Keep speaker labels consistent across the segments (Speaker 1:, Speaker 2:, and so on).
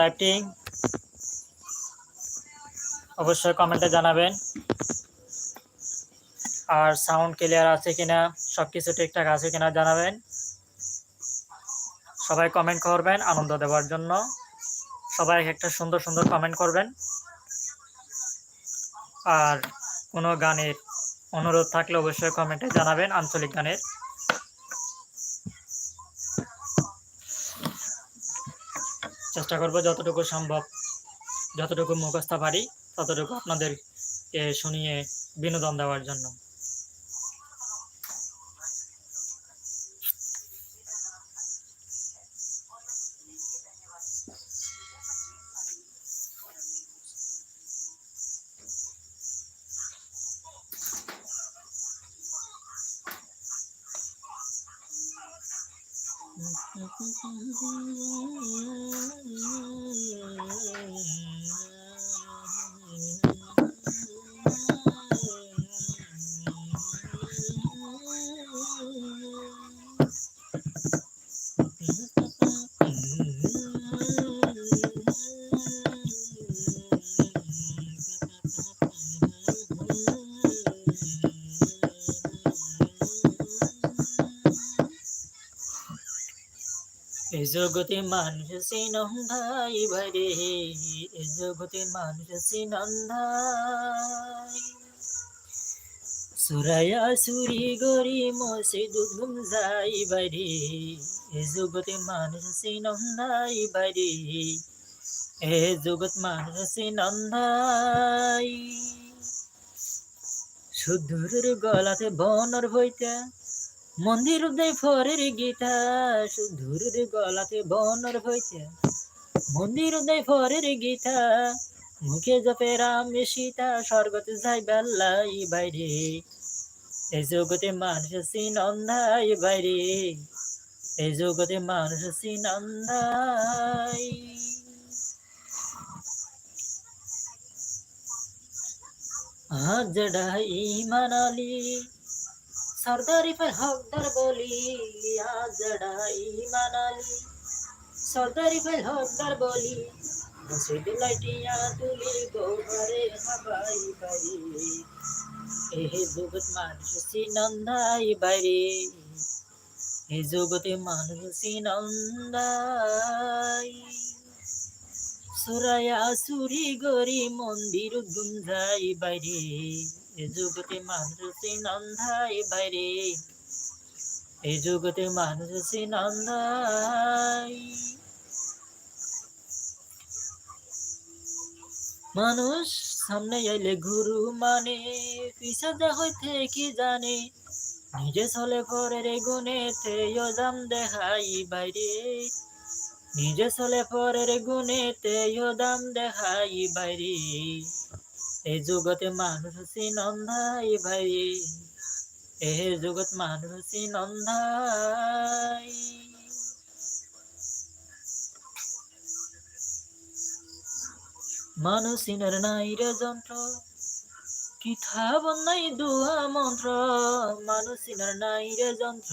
Speaker 1: লাইভটি অবশ্যই কমেন্টে জানাবেন। আর সাউন্ড ক্লিয়ার আছে কিনা সব কিছু ঠিকঠাক আছে কিনা জানাবেন। সবাই কমেন্ট করবেন আনন্দ দেওয়ার জন্য। সবাই একটা সুন্দর সুন্দর কমেন্ট করবেন। আর কোনো গানের অনুরোধ থাকলে অবশ্যই কমেন্টে জানাবেন, আঞ্চলিক গানের। চেষ্টা করব যতটুকু সম্ভব যতটুকু মুখস্থ পারি ততটুকু আপনাদেরকে শুনিয়ে বিনোদন দেওয়ার জন্য। এ জগতে মানুষ সিনন্দাই ভাইরে এ জগতে মানুষ সিনন্দাই সুরায়া সুরি গরি মসে দুধুম যাই বাইরে এ জগতে মানুষ সিনন্দাই বাইরে এ জগৎ মানুষ সিনন্দাই সুদূরের গলাতে বনর হইতে মন্দির উদয় ফরের গীতা সুধুরের গলাতে বনর হইতে। মন্দির উদয় ফরের গীতা, মুখে জপে রাম সীতা, স্বর্গতে যাই বেল্লাই বাইরে। এই জগতে মানুষ সিনন্দাই বাইরে। এই জগতে মানুষ সিনন্দাই আজ ডাই মানালি সর্দারি হকদার বলি, আজ ডাই মানালি। সর্দারি হকদার বলি, মসজিদ লাইটিয়া তুলি গোবরে হাবাই বাড়ি। এ জগৎ মানুষ সিনন্দাই বাইরে এ জগতে মানুষ সিনন্দাই সুরায়া সুরি গরি মন্দির গুঞ্জাই বাইরে। এ জগতে মানুষ নন্দাই বাইরে। এ জগতে মানুষ নন্দাই মানুষ সামনে এলে গুরু মানে পিছা হইতে কি জানে? নিজে চলে পরের গুণে তেয় দাম দেখাই বাইরে। নিজে চলে পরের গুণে তেয় দাম দেখাই বাইরে এই জগতে মানুষ নন্দাই ভাই এ জগৎ মানুষ নন্দাই মানুষিনের নাই রে যন্ত্র কিথা বন্যাই দুহা মন্ত্র। মানুষিনের নাই রে যন্ত্র।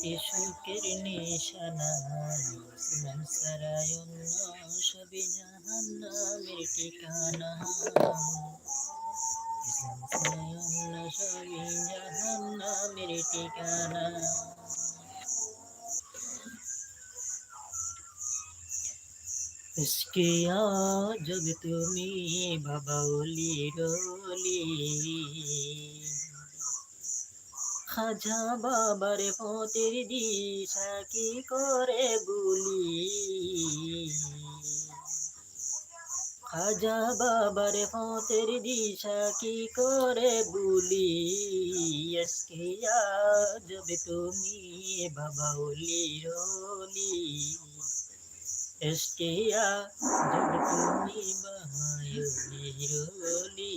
Speaker 1: শান্তি নিশানা ইসলাম ছাড়ায় সবই জাহান্নামের ঠিকানা ইসলাম ছাড়ায় সবই জাহান্নামের ঠিকানা ইসকিয়া জগ তুমি বাবাউলি রলি খাজা বাবার পথের দিশা কি করে গুলি খাজা বাবার পথের দিশা কি করে বুলি? এসকিয়া জব তুমি বাবা বাবাউলি রলি। এসকিয়া জব তুমি বাবাউলি রলি।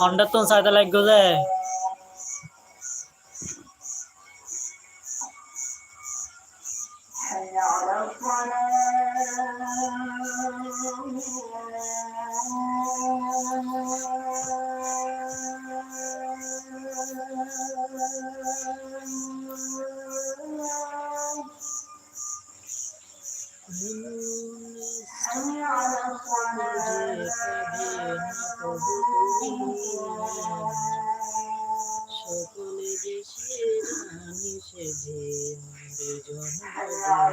Speaker 1: হন্ডার তো সাইতে লাগ যে আমার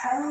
Speaker 2: حي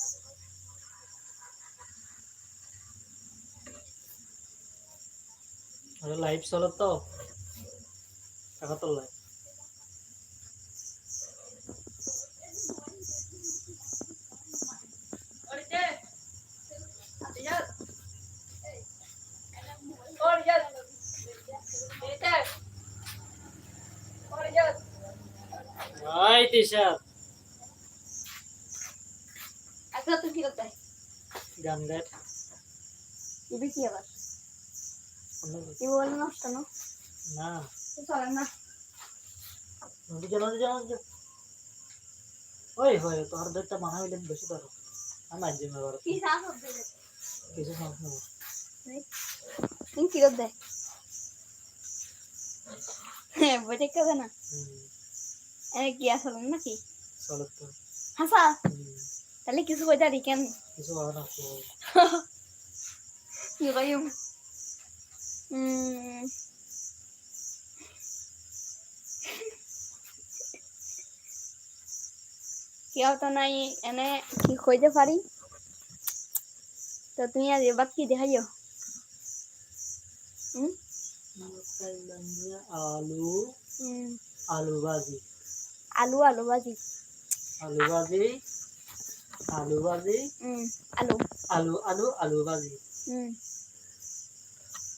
Speaker 1: আরে লাইভ চলো তো। টাকা তো লাইভ তিশাত
Speaker 3: আচ্ছা তুই কি
Speaker 1: গান গায়।
Speaker 3: ইবি কি বলে নষ্ট না?
Speaker 1: না।
Speaker 3: চলে না।
Speaker 1: নদী যা নদী যা ওই হয় তোর দেরটা মানা হইলে বেশি ধরো। আমি জিমে বার
Speaker 3: কি সাহস হবে
Speaker 1: কিছু সমস্যা নেই।
Speaker 3: তুমি কি করতে হ্যাঁ বইটা কেবে না?
Speaker 1: হুম।
Speaker 3: এ কি আসল নাকি?
Speaker 1: চলো তো।
Speaker 3: হাসা? তাহলে কিছু বইটা দি কেন
Speaker 1: কিছু হবে না
Speaker 3: কি কইম কেউ তো নাই এনে কি কইতে পারি তো তুমি আজ এবার কি দেখাইও
Speaker 1: আলু আলু ভাজি।
Speaker 3: আলু আলু ভাজি।
Speaker 1: আলু ভাজি আলু ভাজি।
Speaker 3: আলু।
Speaker 1: আলু আলু আলু ভাজি।
Speaker 3: হুম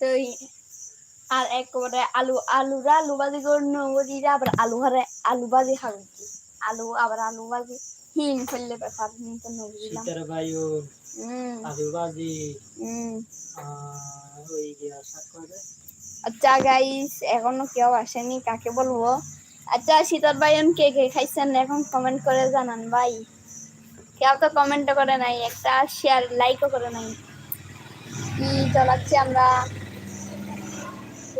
Speaker 3: তো আর একবারে আলু আলুরা আলু ভাজি করুন আবার আলু হারে আলু ভাজি খাবে আলু আবার আলু ভাজি। হিং ফেললে ব্যাপার হিং তো
Speaker 1: শীতের বায়ু আলু ভাজি ওই গিয়া শাক করে।
Speaker 3: আচ্ছা গাইস এখনও কেউ আসেনি কাকে বলব? আচ্ছা শীতল ভাই কে কে খাইছেন এখন কমেন্ট করে জানান ভাই। কেউ তো কমেন্ট করে নাই একটা শেয়ার লাইকও করে নাই। কি চালাচ্ছি আমরা?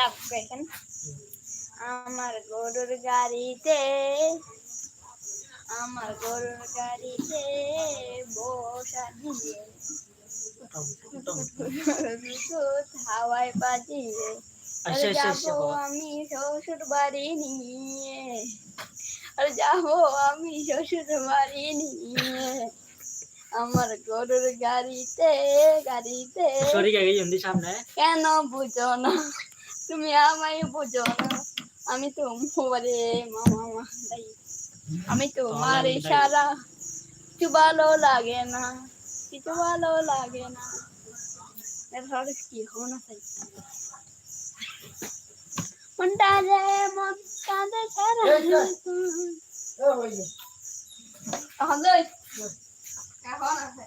Speaker 3: রাখবে আমার গরুর গাড়িতে আমার গরুর গাড়িতে বসা হাওয়ায় বাজিয়ে আমি শ্বশুর বাড়ি নিয়ে। আর যাব আমি শ্বশুর বাড়ি নিয়ে। আমার গরুর গাড়িতে গাড়িতে কেন বুঝো না। তুমি আমায় বুঝো না। আমি তো মোবাইলে মামা মাই আমি তোমার
Speaker 1: দাই।
Speaker 3: ইশারা কিছু ভালো লাগে না কিছু ভালো লাগে না। এরপর কি হব না তাই। মনটা রে মন কাঁদে ছাড়া এখন আছে।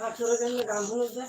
Speaker 3: Bak sonra
Speaker 1: benimle gamsınız da.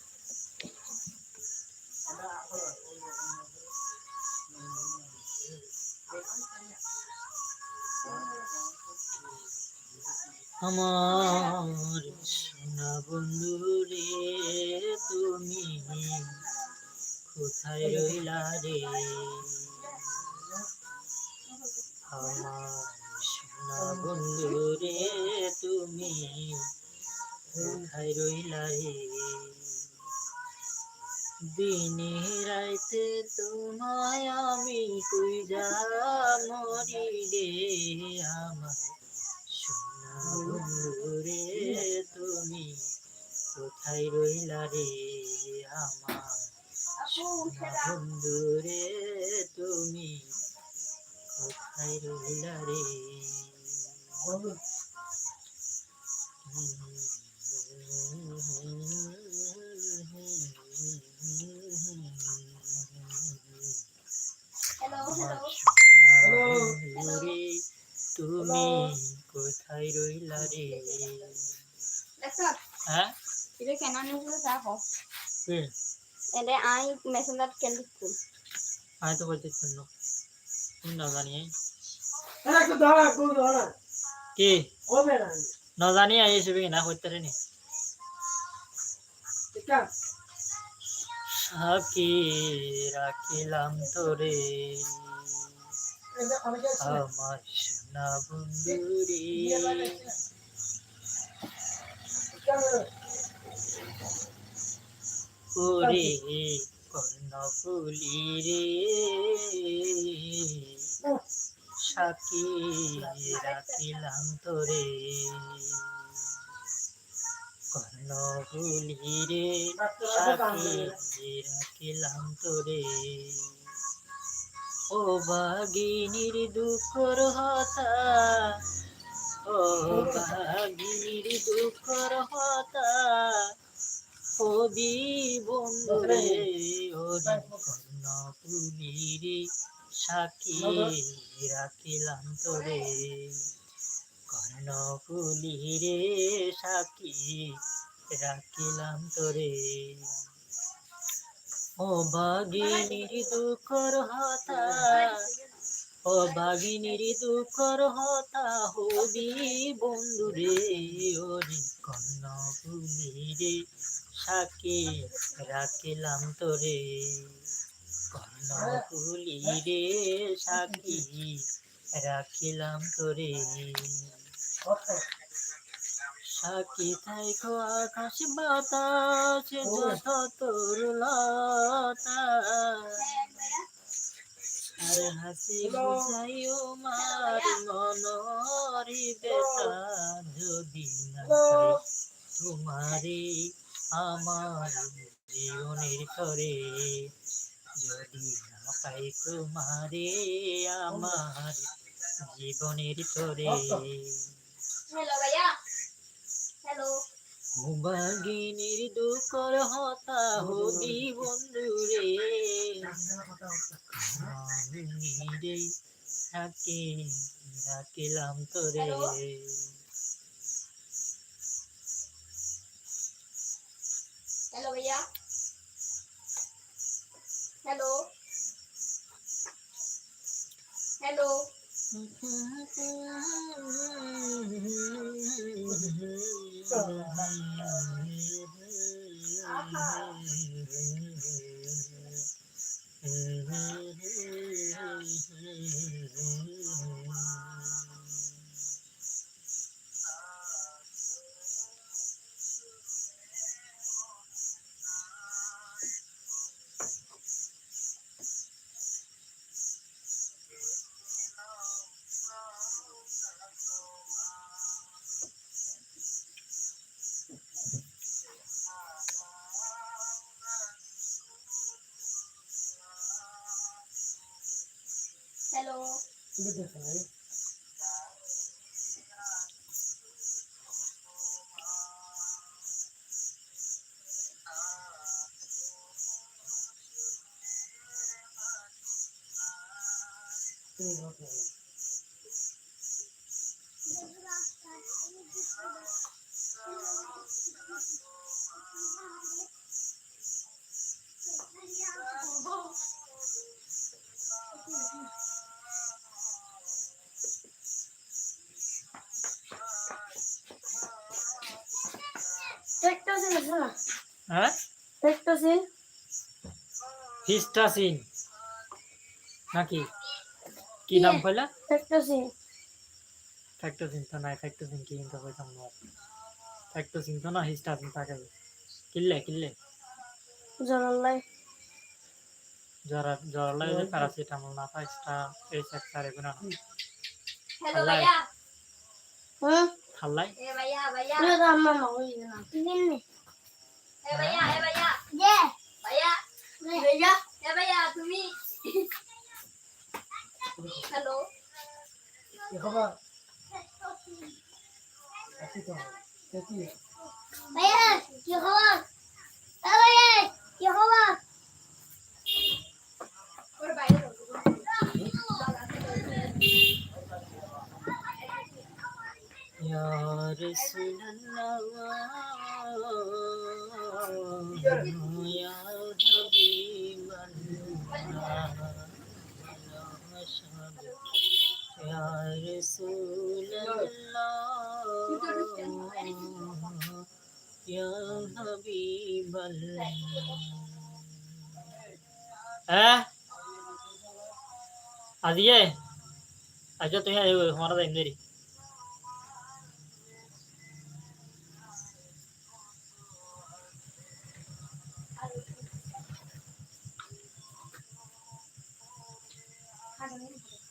Speaker 1: আমার সোনা বন্ধু রে, তুমি কোথায় রইলা রে? আমার সোনা বন্ধু রে, তুমি কোথায় রইলা রে? দিনে রাইতে তোমায় আমি কুইজা মরি রে আমার সোনা তুমি কোথায় রইলা রে আমার? সোনা বন্ধু রে তুমি কোথায় রইলা রে? তুমি কোথায় রইলা রে? হ্যাঁ?
Speaker 3: এটা কেন নিউজ দেখো।
Speaker 1: কে?
Speaker 3: এটা আই মেসেঞ্জার কেন লিখছো
Speaker 1: আমি তো বলতে শূন্য। না জানি কি? না জানি আই এসে না করতে নি সাকি রাখিলাম তোরে। আমার সোনা বন্ধু রে ওরে কর্ণফুলি রে সাকি রাখিলাম তোরে। কর্ণফুলি রে সাকি রাখিলাম তোরে। ও বাগিনীর দুঃখর হতা, ও বাগিনীর দুঃখর হতা। কবি বন্ধুরে ওরে কর্ণ পুলিরে সাক্ষী রাখিলাম তোরে। কর্ণ পুলিরে সাক্ষী রাখিলাম তোরে। ও বাগিনীর দুঃখর হতা, ও বাগিনীর দুঃখর হতা, হবি বন্ধুরে ওরে কর্ণ পুলিরে সাকি রাখিলাম তোরে। কর্ণফুলি রে, সাকি রাখিলাম তোরে। সাকি থাইকো আকাশ বাতাস যত তোর লতা আর হাসি বুঝাইও মার মনরি বেটা যদি না তোমারে আমার জীবনের করে যদি না পাই তোমারে আমার জীবনের তরে
Speaker 3: হ্যালো ভাইয়া।
Speaker 1: বাগিনীর দুকর হতা হবি বন্ধু রে। রে থাকে রাখিলাম তোরে।
Speaker 3: হ্যালো ভাইয়া।
Speaker 4: Hello. Hello. Mm-hmm.
Speaker 1: Hello
Speaker 4: Tektosin
Speaker 1: ফিস্টাসিন নাকি? কি নাম কইলা?
Speaker 4: Tektosin
Speaker 1: ফ্যাক্টোসিন তো নাই ফ্যাক্টোসিন কি কিন্তু কইতাম না। ফ্যাক্টোসিন তো না হিস্টাসিন থাকে কিল্লে কিল্লে
Speaker 4: জলালাই
Speaker 1: জ্বর জ্বর লাগে প্যারাসিটামল না পাঁচটা এই সেক্টর এগুলো না।
Speaker 3: হ্যালো ভাইয়া।
Speaker 4: হুম
Speaker 1: খাল্লাই।
Speaker 3: এ ভাইয়া ভাইয়া।
Speaker 4: তুই তো আমার মা হই না। নিন্নে
Speaker 3: এ ভাইয়া এ ভাইয়া।
Speaker 4: দে
Speaker 3: ভাইয়া।
Speaker 4: ভাইয়া।
Speaker 3: এ ভাইয়া তুমি হ্যালো
Speaker 4: ভাইয়া কি খবর এ ভাইয়া কি খবর
Speaker 3: ওর বাইরে
Speaker 1: ইয়া রাসূলুল্লাহ ইয়া या रसूल अल्लाह अच्छा हमारा तो दे Thank
Speaker 5: you.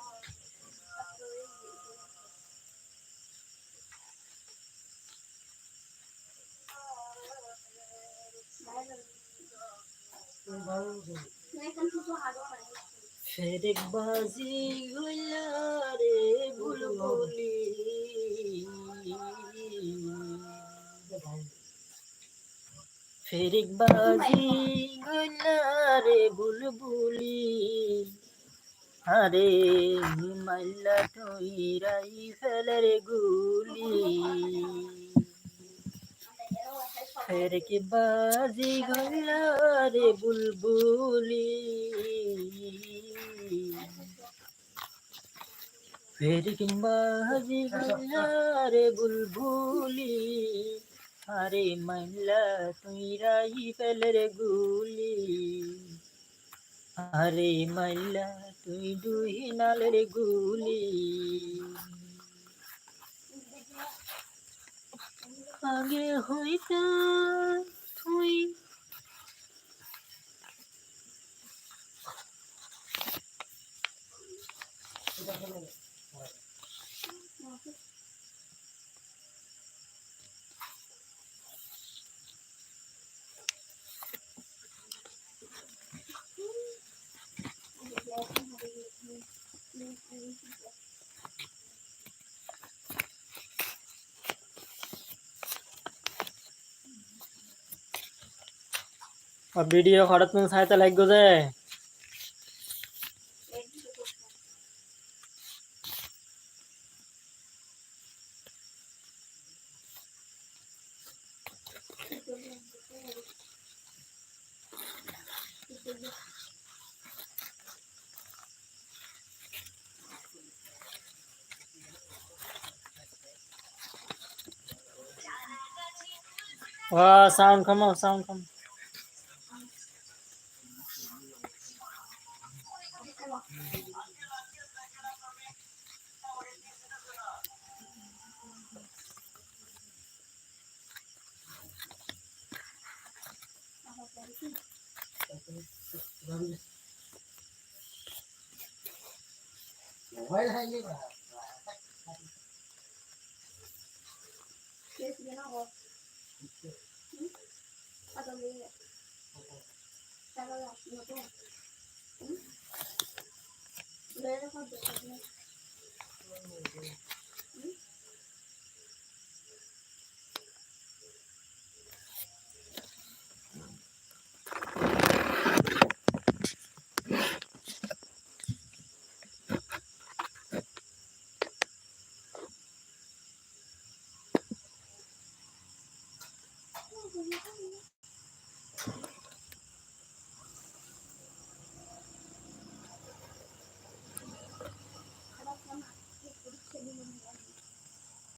Speaker 1: ফেরেক বাজি রে বুলবুলি। ফেরেক বাজি রে বুলবুলি। আরে মাইলা টইরাই ফেলের গুলি। ফেরেক বাজি গইলা রে বুলবুলি ফেরেক বাজি গইলা রে বুলবুলি? আরে মাইলা তুইরাই ফেলের গুলি। আরে মাইলা, তুই দুই নালের গুলি। আগে হইতা তুই ভিডিও খরচ তুমি সাইতে লাগবে যে। ও সাউন্ড কমো সাউন্ড কম
Speaker 5: ভয় ako. Ano
Speaker 3: mo yun? Tara lang, ano ko? Meron ka ba? Meron ka ba?